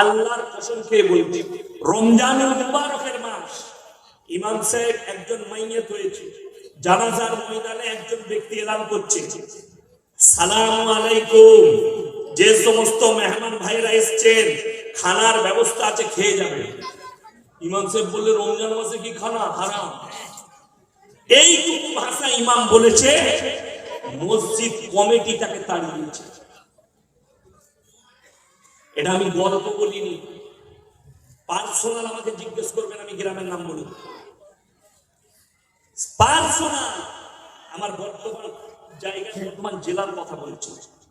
আল্লাহর কসম খেয়ে বলছি রমজানুল মুবারকের মাস। ইমাম সাহেব একজন মাইয়াত হয়েছে, জানাজার ময়দানে একজন ব্যক্তি এলান করছে। সালাম আলাইকুম। যে সমস্ত মেহমান ভাইরা এসছেন, খানার ব্যবস্থা আছে, খেয়ে যাবে। ইমাম সাহেব বললে, রমজান মাসে কি খানা? হারাম। এইটুকু ভাষা ইমাম বলেছে, মসজিদ কমিটিটাকে তাকে দিয়েছে। এটা আমি গল্প বলিনি। পার্সোনাল আমাকে জিজ্ঞেস করবেন, আমি গ্রামের নাম বলি পার্সোনাল, আমার বর্তমান জায়গা বর্তমান জেলার কথা বলছি।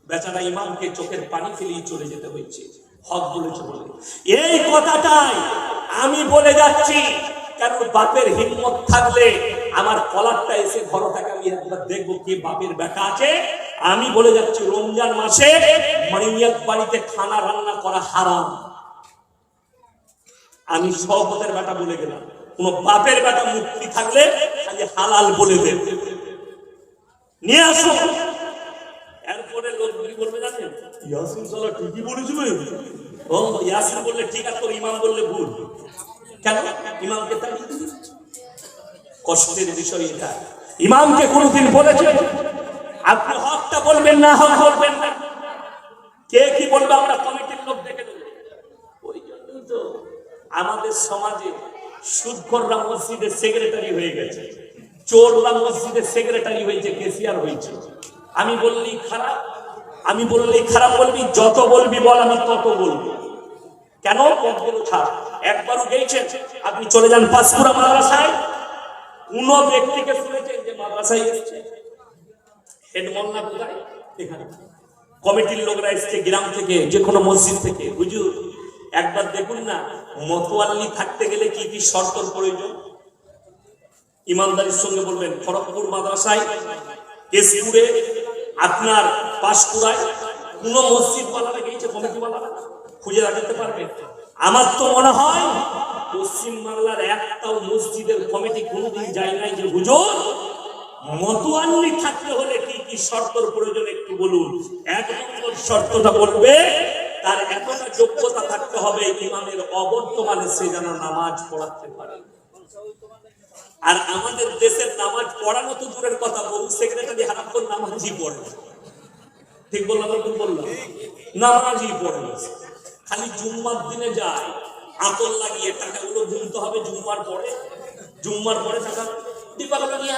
বেচারা ইমামকে চোখের পানি ফেলিয়ে চলে যেতে হয়েছে। হক বলেছে বলে। এই কথাটাই আমি বলে যাচ্ছি, কারণ বাপের হিম্মত থাকলে আমার কলারটা এসে ঘর থেকে আমি একবার দেখব কে বাপের বেটা আছে। আমি বলে যাচ্ছি, রমজান মাসে মাইয়াত বাড়িতে খানা রান্না করা হারাম। আমি সহপতের বেটা বলে গেলাম, কোন বাপের বেটা মুক্তি থাকলে খালি হালাল বলে দেব। নিয়ে আসো। এরপরে লোকগুলি বলবে জানেন? ইয়াসিন সালা ঠিকই বলেছিল ও, ইয়াসিন বললে ঠিক আছে, তোর ইমাম বললে ভুল। কেন? ইমামকে তাড়িয়ে কষ্টের বিষয় এটা। ইমামকে কোনদিন বলেছে? আপনি হকটা বলবেন না, হক বলবেন না। কে কি বলবে আমরা কমিটির লোক দেখে দেবো ওই জন্যই তো আমাদের সমাজে সুদখররা মসজিদের সেক্রেটারি হয়ে গেছে, চোররা মসজিদের সেক্রেটারি হয়েছে কেসিয়ার হয়েছে। আমি বললি খারাপ, আমি বললি খারাপ বলবি, যত বলবি বল, আমি তত বলব। কেন? পথগুলো ছাড়। একবারও গেছেন আপনি চলে যান পাঁচপুরা মাদ্রাসায়। কোন ব্যক্তিকে শুনেছেন যে মাদ্রাসায় এসেছে? হেড মোল্লা কোথায় এখানে। কমিটির লোকরা এসছে গ্রাম থেকে যে কোনো মসজিদ থেকে। হুজুর, একবার দেখুন না, মতোয়াল্লি থাকতে গেলে কি কি শর্তর প্রয়োজন? ইমানদারির সঙ্গে বলবেন, খড়গপুর মাদ্রাসায়, কেশপুরে, আপনার পাঁশকুড়ায়, কোন মসজিদ বানানো গিয়েছে কমিটি বানানো খুঁজে রাখতে পারবেন আমার তো মনে হয়, পশ্চিম বাংলার একটাও মসজিদের কমিটি কোনোদিন যায় নাই যে, হুজুর, মতোয়াল্লি থাকতে হলে কি শর্তর প্রয়োজন একটু বলুন। এক নম্বর শর্তটা বলবে, তার এতটা যোগ্যতা থাকতে হবে ইমামের অবর্তমানে সে যেন নামাজ পড়াতে পারে। আর আমাদের দেশের নামাজ পড়ানো তো দূরের কথা বহু সেক্রেটারি হারাক্ষণ নামাজই পড়ে ঠিক বললাম ভুল বললাম? নামাজই পড়ে খালি জুম্মার দিনে যায় আতর লাগিয়ে টাকাগুলো গুনতে হবে জুম্মার পরে। জুম্মার পরে টাকা দীপাবলি নিয়ে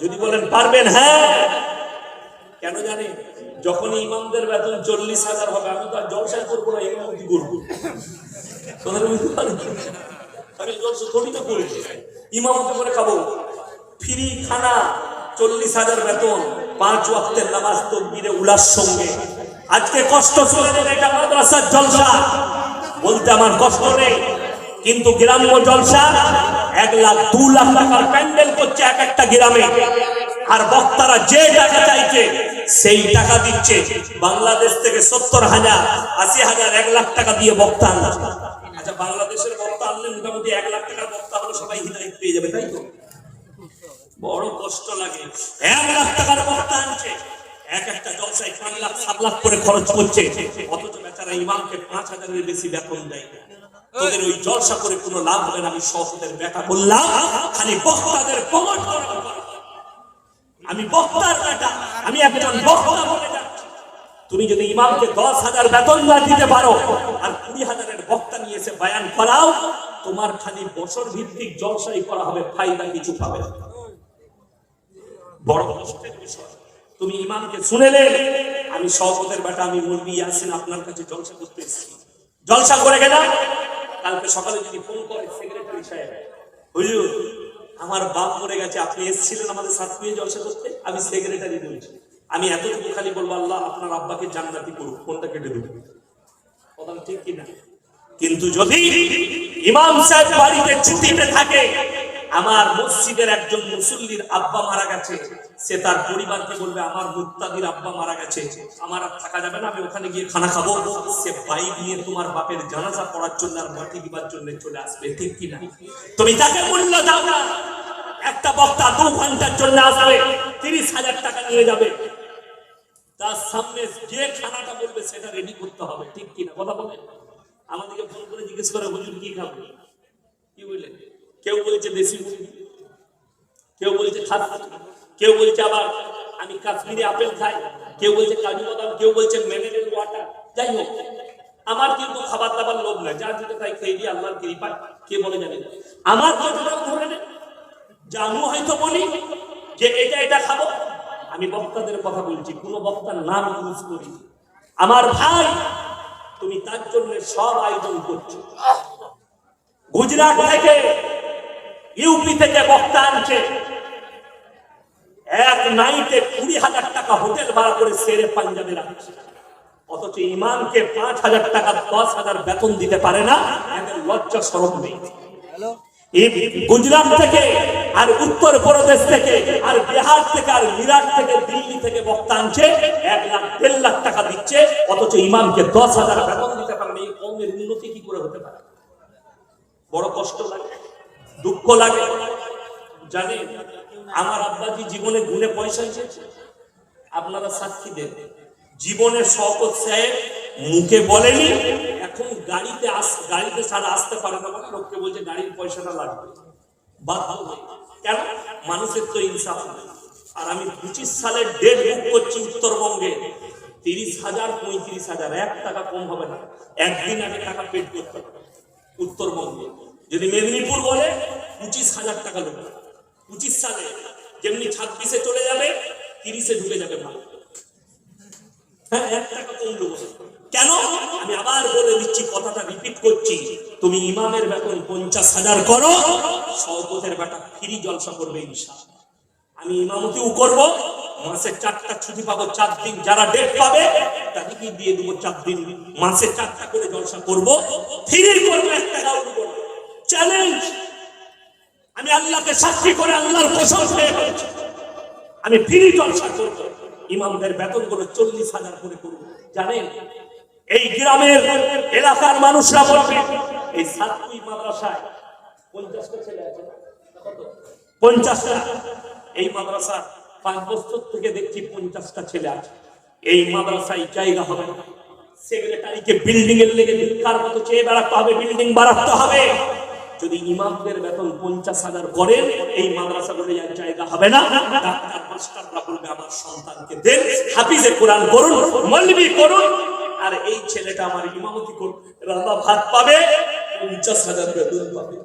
যদি বলেন পারবেন হ্যাঁ। কেন জানেন যখন ইমামদের বেতন চল্লিশ হাজার হবে, আমি তো আর জলসা করব না ইমামতি করব? আমি জলসা থোড়ি তো করি। ইমামতি করে খাব। ফ্রি খানা, চল্লিশ হাজার বেতন, পাঁচ ওয়াক্তের নামাজ তকবিরে উলার সঙ্গে। আজকে কষ্ট চলে যাবে এটা মাদ্রাসার জলসা। বলতে আমার কষ্ট নেই, কিন্তু গ্রাম্য জলসা এক লাখ, দু লাখ টাকার প্যান্ডেল করছে এক একটা গ্রামে। আর বক্তারা যে টাকা চাইছে, সেই টাকা দিচ্ছে। বাংলাদেশ থেকে সত্তর হাজার, আশি হাজার, এক লাখ টাকা দিয়ে বক্তা আনছে আচ্ছা বাংলাদেশের বক্তা আনলে মোটামুটি এক লাখ টাকার বক্তা হলে সবাই হিদায়ত পেয়ে যাবে, তাই তো? বড় কষ্ট লাগে। এক লাখ টাকার বক্তা আনছে। এক একটা জলসায় পাঁচ লাখ, সাত লাখ করে খরচ করছে। অথচ বেচারা ইমামকে পাঁচ হাজারের বেশি বেতন দেয়। তোদের ওই জলসা করে কোনো লাভ হবে না, আমি বললাম, খালি বক্তাদের আমি বক্তার আমি একজন বক্তা বলে তুমি যদি ইমামকে দশ হাজার বেতন না দিতে পারো, আর কুড়ি হাজারের বক্তা নিয়ে এসে বায়ান করাও, তোমার খালি বছর ভিত্তিক জলসাই করা হবে, ফায়দা কিছু পাবে বড় কষ্টের বিষয়। তুমি ইমামকে শুনেলে, আমি সহপতের বেটা, আমি মুরবি ইয়াসিন আপনার কাছে জলসা করতে এসেছি। জলসা করে গেলাম। কালকে সকালে যদি ফোন করে সেক্রেটারি সাহেব, হুজুর, আমার বাপ মরে গেছে, আপনি এসেছিলেন আমাদের সাথে জলসা করতে? আমি সেক্রেটারি বলছি। আমি এতটুকু খালি বলব, আল্লাহ আপনার আব্বাকে জান্নাতি করুক, ফোনটা কেটে দেবো। কথা ঠিক কিনা? কিন্তু যদি ইমাম সাহেব বাড়িতে ছুটিতে থাকে আমার মসজিদের একজন মুসল্লির আব্বা মারা গেছে। সে তার পরিবারকে বলবে, আমার মুক্তাদির আব্বা মারা গেছে। আমার আর থাকা যাবে না, আমি ওখানে গিয়ে খানা খাব। সে বাইক নিয়ে তোমার বাপের জানাজা পড়ার জন্য আর মাটি দিবার জন্য চলে আসবে। ঠিক কিনা তুমি তাকে মূল্য দাও না। একটা বক্তা দু ঘণ্টার জন্য আসবে, তিরিশ হাজার টাকা নিয়ে যাবে। তার সামনে যে খানাটা বলবে, সেটা রেডি করতে হবে। ঠিক কিনা কথা বলেন আমাদেরকে ফোন করে জিজ্ঞেস করে, হুজুর, কি খাবে? কি বললেন? কেউ বলছে দেশি মুরগি, কেউ বলছে খাসি, কেউ বলছে আবার আমি কাশ্মীরি আপেল খাই, কেউ বলছে কাজু বাদাম, কেউ বলছে মিনারেল ওয়াটার যাই হোক, আমার কিন্তু খাবার দাবার লোভ নাই যা যেটা তাই খেয়ে দিয়ে আল্লাহর কৃপায়, কে বলে যাবে আমার কথাটা ধরে নেন হয়তো বলি, যে এটা এটা খাব, আমি বক্তাদের কথা বলছি, কোন বক্তার নাম ইউজ করি আমার ভাই, তুমি তার জন্য সব আয়োজন করছ। গুজরাট থেকে ইউপি থেকে বক্তা আনছে। এক নাইটে কুড়ি হাজার টাকা হোটেল ভাড়া করে সেরে পাঞ্জাবে রাখছে। অথচ ইমামকে পাঁচ হাজার টাকা দশ হাজার বেতন দিতে পারে না এদের লজ্জা সরব নেই। গুজরাট থেকে আর উত্তর প্রদেশ থেকে আর বিহার থেকে আর মিরাট থেকে দিল্লি থেকে বক্তা আনছে এক লাখ দেড় লাখ টাকা দিচ্ছে অথচ ইমামকে দশ হাজার বেতন দিতে পারে না এই কমের উন্নতি কি করে হতে পারে? বড় কষ্ট লাগে। দুঃখ লাগে। জানেন আমার আব্বাজি জীবনে গুনে পয়সা এসেছে। আপনারা সাক্ষী দেন। জীবনে শকত সাহেব মুখে বলেনি, এখন গাড়িতে আস, গাড়িতে ছাড়া আসতে পারে না। বলে লোককে বলছে গাড়ির পয়সাটা লাগবে। হয়ে। কেন? মানুষের তো ইনসাফ। আর আমি পঁচিশ সালের ডেট বুক করছি উত্তরবঙ্গে। তিরিশ হাজার, পঁয়ত্রিশ হাজার, এক টাকা কম হবে না। একদিন আগে টাকা পেড করতে হবে। উত্তরবঙ্গে। যদি মেদিনীপুর বলে, পঁচিশ হাজার টাকা লোক। পঁচিশ সালে যেমনি ছাব্বিশে চলে যাবে, তিরিশে ঢুকে যাবে ভালো হ্যাঁ কেন? আমি আবার বলে দিচ্ছি, কথাটা রিপিট করছি। তুমি ইমামের বেতন পঞ্চাশ হাজার করো বেটা ফ্রি জলসা করবে ইনশাআল্লাহ। আমি ইমামতিও মাসে চারটা ছুটি পাবো, চার দিন যারা ডেট পাবে তাদেরকে দিয়ে দেবো চার দিন। মাসে চারটা করে জলসা করব ফ্রি করব এক টাকাও দেবো চ্যালেঞ্জ আমি আল্লাহকে সাক্ষী করে আল্লাহর কসম আমি ফ্রি জলসা করব। ইমামদের বেতনগুলো চল্লিশ হাজার করে করব। জানেন, এই গ্রামের এলাকার মানুষরা বলবে, এই সাতপুই মাদ্রাসায় পঞ্চাশটা ছেলে আছে পঞ্চাশটা। এই মাদ্রাসা পাঁচ বছর থেকে দেখছি পঞ্চাশটা ছেলে আছে। এই মাদ্রাসায় জায়গা হবে সেক্রেটারিকে বিল্ডিং এর লেগে ভিক্ষার মতো চেয়ে বেড়াতে হবে বিল্ডিং বাড়াতে হবে। যদি ইমামদের বেতন পঞ্চাশ হাজার করেন, এই মাদ্রাসাগুলো এক জায়গা হবে না। ডাক্তার মাস্টাররা বলবে, আমার সন্তানকে দেন হাফিজে কোরআন করুন মলবি করুন। আর এই ছেলেটা আমার ইমামতি করুন রান্না ভাত পাবে, পঞ্চাশ হাজার বেতন পাবে।